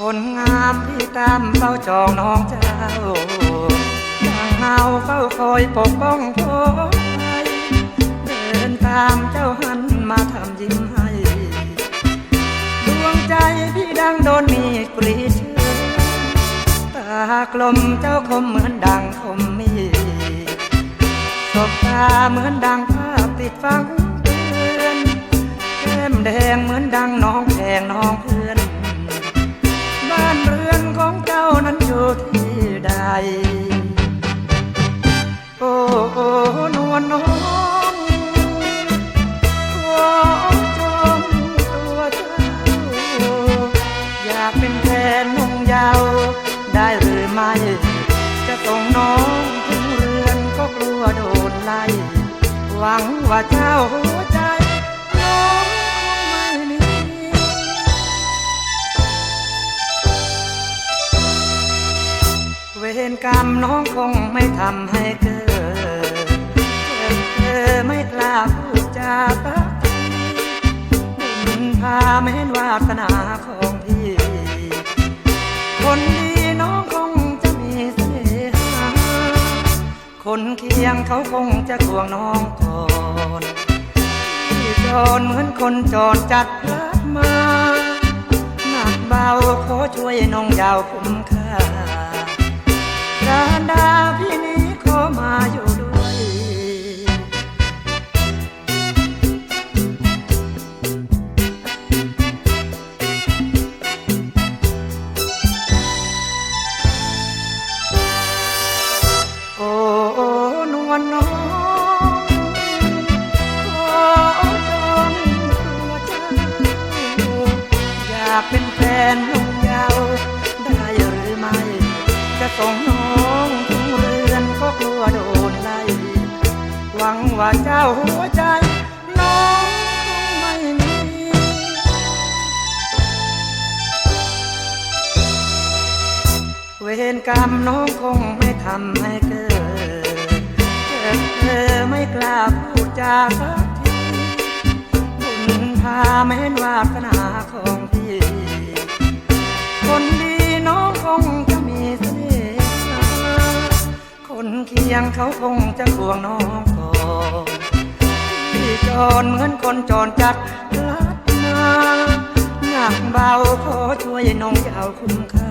คนงามพี่ตามเฝ้าจองน้องเจ้าย่างเฮาเฝ้าคอยปกป้องพ่อเดินตามเจ้าหันมาทำยิ้มให้ดวงใจพี่ดังโดนมีดกรีดเชือตากลมเจ้าคมเหมือนดังคมมีดสบตาเหมือนดังภาพติดฟังากเป็นแฟนนุ่งยาว ได้หรือไม่ จะส่งน้องถึงเรือนก็กลัวโดนไล่ หวังว่าเจ้าหัวใจน้องคงไม่มีเวรกรรมน้องคงไม่ทำให้เกิดเธอไม่กล้าพูดจาปักทีบุญพาแม้นวาสนาขอ คียงเขาคงจะกวงน้องก่อนที่จนเหมือนคนจนจัดพลัดมาหนักเบาขอช่วยน้องยาวคุ้มค่ากานดา นน้องขอจองตัวเจ้า อยากเป็นแฟนลงยาวได้หรือไม่ จะส่งน้องถึงเรือนก็กลัวโดนไล่หวังว่าเจ้าหัวใจน้องคงไม่มีเวรกรรมน้องคงไม่ทำให้เกิด ไม่กล้าพูดจาสักทีบุญพาแม้นวาสนาของพี่ คนดีน้องคงจะมีเสน่ห์คนเคียงเขาคงจะควงน้องก่อนพี่จรเหมือนคนจรจัดลัดมาหนักเบาขอช่วยน้องยาวคุ้มค่า